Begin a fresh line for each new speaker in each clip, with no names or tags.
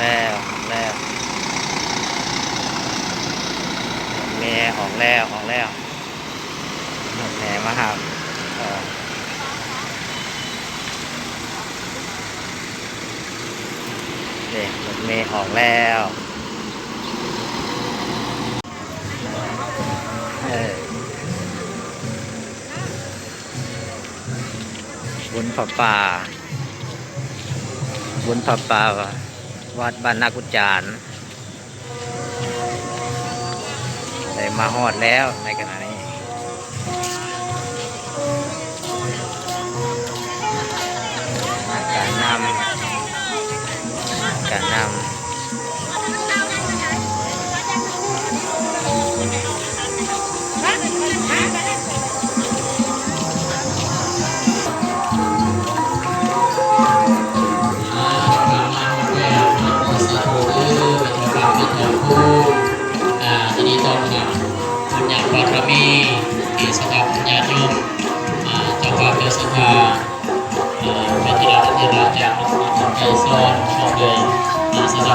แล้วออกแล้วแม่ออกแล้วออกแล้วแม่มาครับเออเด็กรถเมย์ออกแล้วเออบุญผาป่าบุญผาป่า วัดบ้านนากุจานได้มาฮอดแล้วในขณะนี้ การนำการนำ
ใจซ้อนช่วยเลยอ่าสถา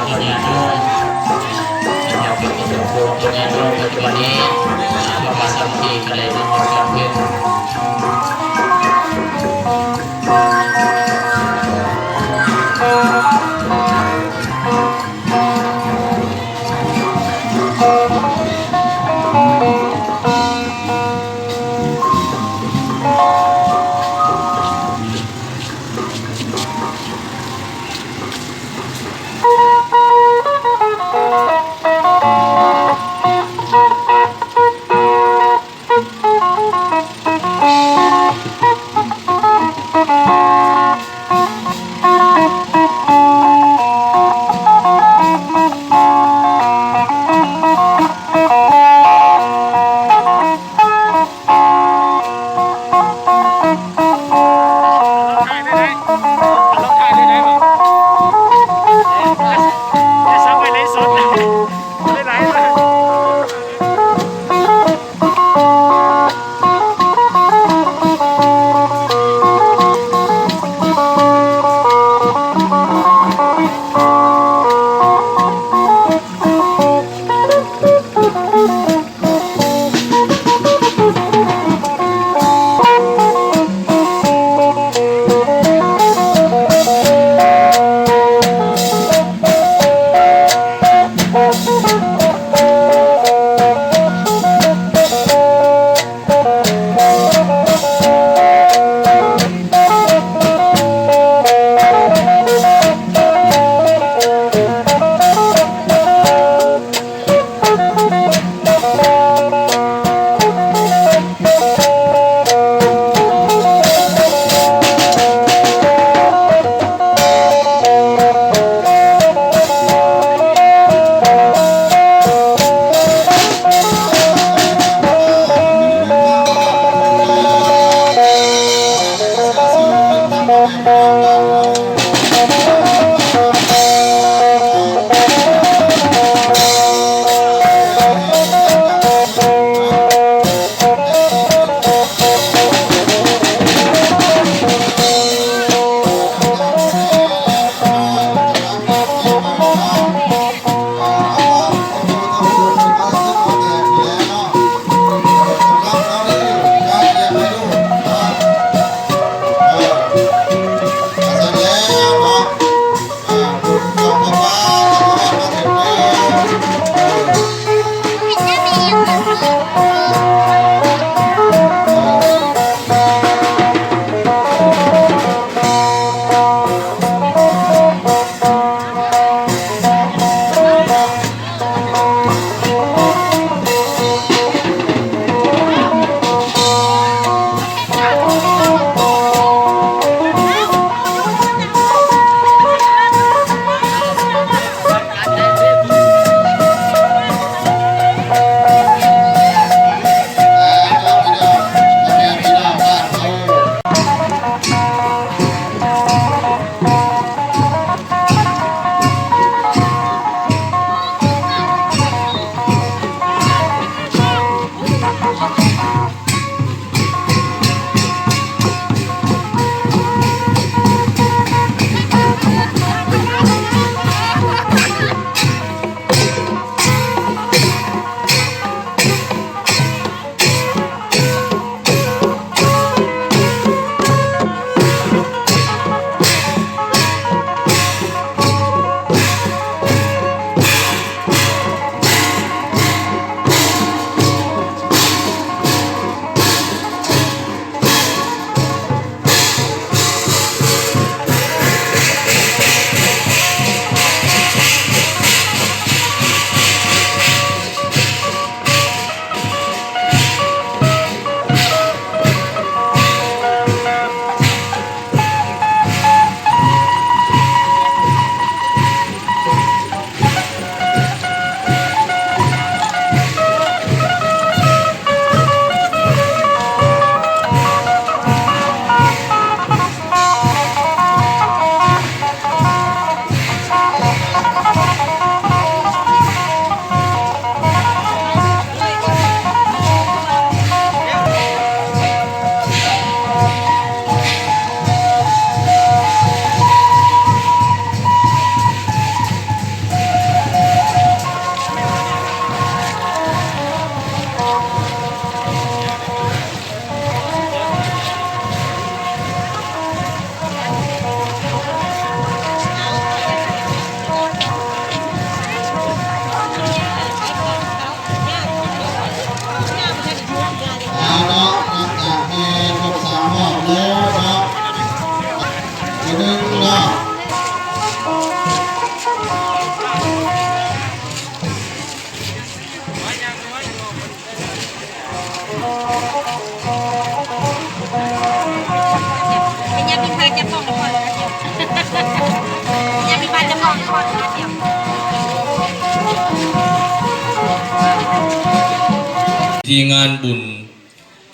ที่
งานบุญ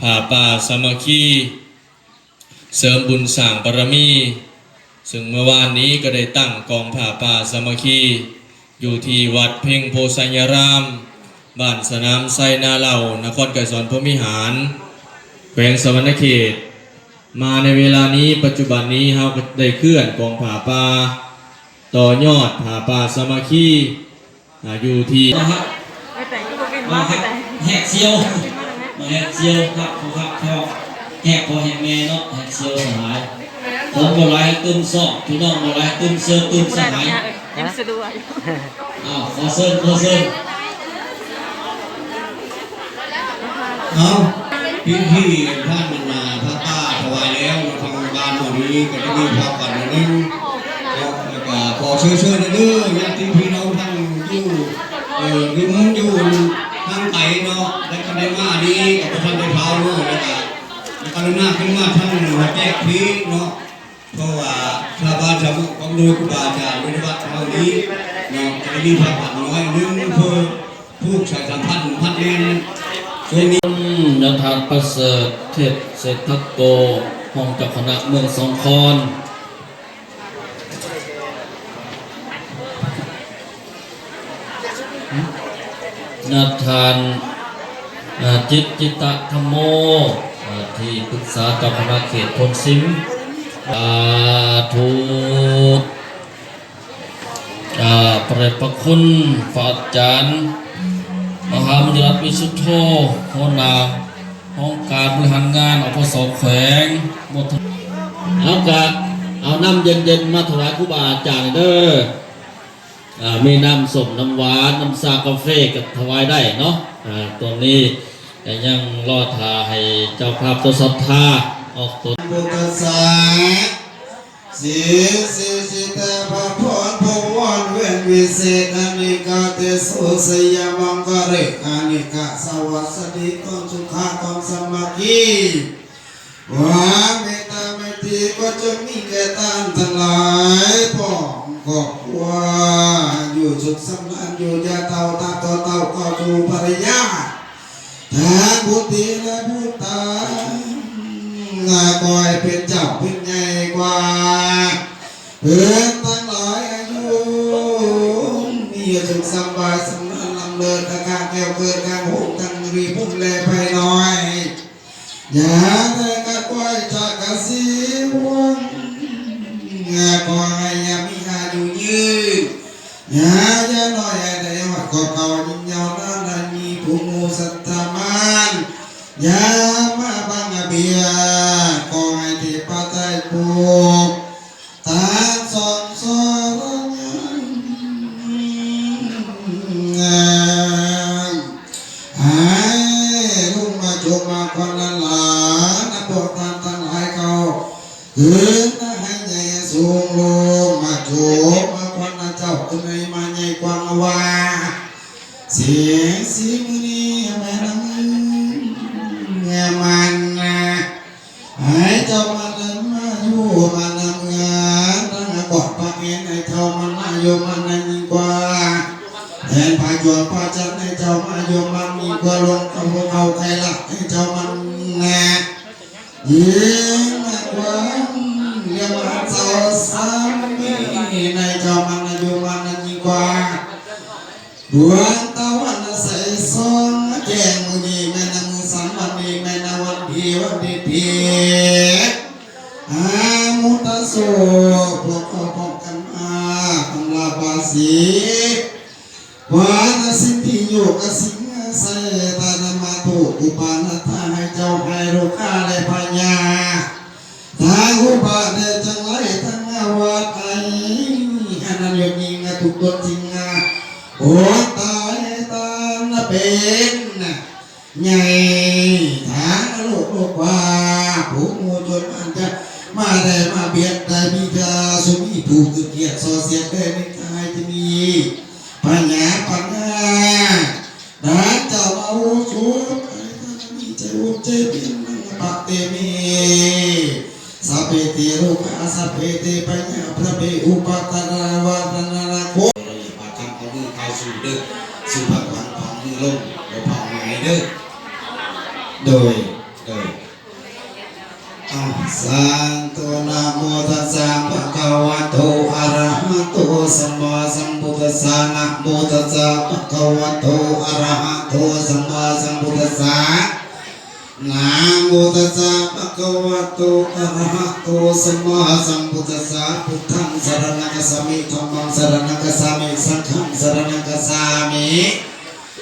ผ่าป่าสามัคคีเสริมบุญสร้างบารมี ซึ่งเมื่อวานนี้ก็ได้ตั้งกองผ่าป่าสามัคคี อยู่ที่วัดเพ่งโพสัญญาราม บ้านสนามไซนาเหล่านครไกรสอนพมิหาร แขวงสวรรณเขต มาในเวลานี้ปัจจุบันนี้เราก็ได้เคลื่อนกองผ่าป่าต่อยอดผ่าป่าสามัคคีอยู่ที่
นะครับ
ไปแต่งก็บ่เป็น
มา
ว่า
ค
ไป
รับ
แต่ง
แหกเซียว
เป็นว่าอะไรไหม
มาแหกเซียวครับผู้ครับพ่อแหกพอแหกแม่เนาะแหกเซียวสหายผมบ่ไล่ตึมซอกพี่น้องบ่ไล่ตึมเซียวตึม
ผู้
ส
ใด
หาย
เนี่ยเอ้ยยังสะดวกอยู่
อ้าวขอเชิญขอเชิญเอาพี่พี่ท่านมันมาพระป้าถวายแล้วทางบ้านวันนี้ก็ได้มีพระกันนึงแล้วก็ขอเชิญเชิญเด้อญาติพี่น้องทั้งอยู่เอ่อริมอยู่ ทางไตเนาะและก็ได้มาดีกับท่านได้เท้าเนาะแล้วก็แล้วก็หน้าขึ้นมาทั้งหัวแจกพี่เนาะเพราะว่าชาวบ้านชาวเมืองของโดยครูบาอาจารย์ในวัดเท่านี้เนาะจะมีพระกันน้อยนึ่งเพื่อผู้ชายสัมพันธ์พันเรียนช่วงนี้ยถาประเสริฐเทพเศรษฐโกห้องเจักคณะเมืองสองคอน นาทานจิตจิตตธรรมโมที่ปรึกษาเจ้าคณะเขตพลสิมสาธุประพระคุณฝาอาจารย์มหามิรัตวิสุทโธหัวหนาห้องการบริหารงานอพสแขวงหมดเอากะเอาน้ำเย็นๆมาถวายครูบาอาจารย์เด้อ มีน้ำส้มน้ำหวานน้ำซากาแฟกับถวายได้เนาะอ่าตัวนี้แต่ยังรอทาให้เจ้าภาพตัวศรัทธาออกตัว
พุทธสาสีสิสิตาภพรภวันเวนวิเศษอนิกาเตสุสยามังกะเรอนิกาสวัสดิตนสุขาตนสมัคคีวาเมตตาเมติก็จะมีแก่ท่านทั้งหลายพ้อ อบครัวอยู่สุขสำราญอยู่ยาเต่าตาต่อเต่าก็สู่ภริยาทางพุทธิและพุทธางาคอยเป็นเจ้าเป็นใหญ่กว่าเพื่อนทั้งหลายอายุมีสุขสบายสำนักลำเลินอาการแก้วเกิดการหงทั้งรีพุ่มแลภายน้อยอย่าได้กระก้อยจากกระสีวงงาคอย ညာမဘာငါဘေယ เป็นใหญ่ทางโลกโลกว่าผู้มูจนมันจะมาได้มาเบียดได้มีกาสุมีถูกเกียรติสอเสียได้ไม่กายจะ มีปัญญาปัญญาดาเจ้าเอาสุขไอ้ท่านมีใจอุใจเราราวนาโคเราอย่ามาทำเอามือเข้าสู่เด้อสู่ผักหวังของมือลงเดี๋ยวพอมาไงเด้อโดยโดยเอาสันตุนะโมตัสสะภะคะวะโตอะระหะโตสัมมาสัมพุทธัสสะนะโมตัสสะภะคะวะโตอะระหะโตสัมมาสัมพุทธัสสะนะโมตัสสะภะคะวะโตอะระหะโตสัมมาสัมพุทธัสสะพุทธังสรณกัสสามิธัมมังสรณกัสสามิสังฆังสรณกัสสามิทุติยมปิพุทธังสรณังกัสสามิทุติยมปิธัมมังสรณังกัสสามิสังฆังสรณังกัสสามิ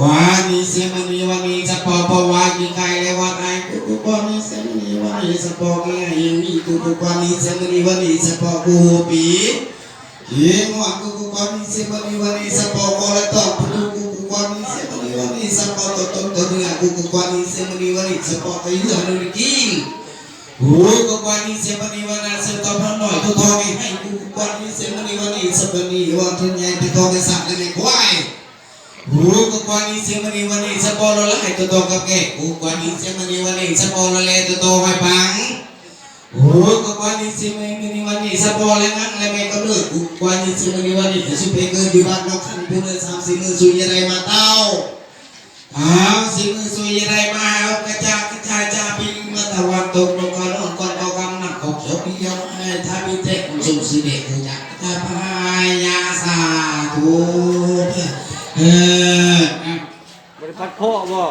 วานิเสมณีวานิสปอปวากิกายเลวะไอกุกุปานิเสมณีวานิสปอกิไอมีกุกุปานิเสมณีวานิสปอกูปีเยมวะกุกุปานิเสมณีวานิสปอโกลตอปุกุกุกุปานิเสมณีวานิสปอตตตตเรือกุกุปานิเสมณีวานิสปอไปเรือนุกินหูกุกุปานิเสมณีวานาเสตอพระหน่อยทุทองให้กุกุปานิเสมณีวานิสปณีวาทุนใหญ่ไปทองไปสักเลยควาย Buku kwani semani wani sepolo lai toto kake Buku kwani semani wani sepolo lai toto mai pang Buku kwani semani wani sepolo ngang leme kabel Buku kwani semani wani Supe ke di bak kan puna sam sini suya rai matau Ah sini suya rai mau kaca
บริพัตรพ่อบ่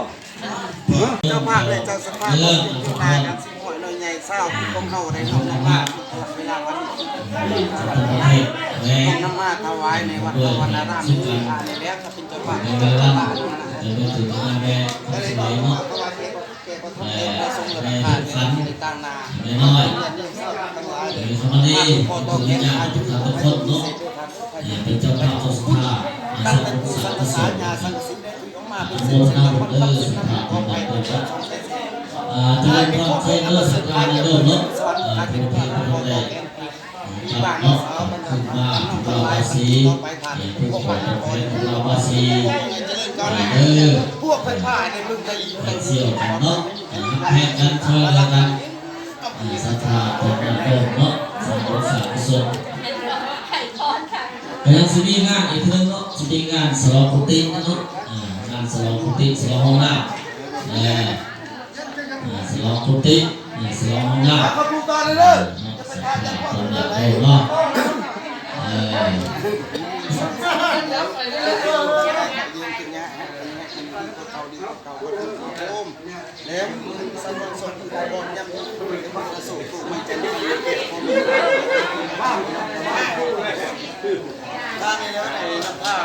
เจ้าภาพเลยเจ้าสภาพ
เรื่อง
ที่ตายกันสิบหอยเลยใหญ่เศร้าที่กองเข้าในห้องน้ำมาเวลาวันนี้ห้องน้ำมาถวายในวัดวันอารามนี้อ่านในแล้วถ้าเป็นเจ้าภาพเจ้าภาพก็เลยบอกว่าถวายแก่แก่ประทับเทพทรงระดับขาดในต่างนา
น้อย
เรื่องเศร้าทั้งหลายเลย
สมัยนี้
พอตองเห็นอายุของพระเจ้าเป็นเจ้าภาพ ตั้งแต่ผู้สังฆสารยาสังฆสิทธิ์ได้คุยออกมาเป็นสิ่งที่ทำมันตั้งเป็นน้ำของไปเป็นสองแสน
อ่าจะเป็นความเชื่อเรื่องสักการในโลกเนาะอ่าเป็นที่พระแรกจับนาขึ้นมาเราวาสีเป็นผู้คนเป็นแฟนของเราวาสีเออ
พวกไฟผ้าในมึงจะยิง
เป็นเสี่ยวกันเนาะแพ้กันช่วยกันอ่าศรัทธาเป็นระดับเนาะสมบูรณ์สาธุ พยายามสตีงานอีกเพิ่งเนาะสตีงานสลอกุตินะเนาะงานสลอกุติสลอห้องน้ำสลอกุติสลอห้องน้ำ
สลอคนเดีย
วเนาะแล้วสนองสนบอลยังมันจะสูงมั
นจะยืดเกียรติผมบ้างบ้าง บ้างเลยนะไหนนะป้า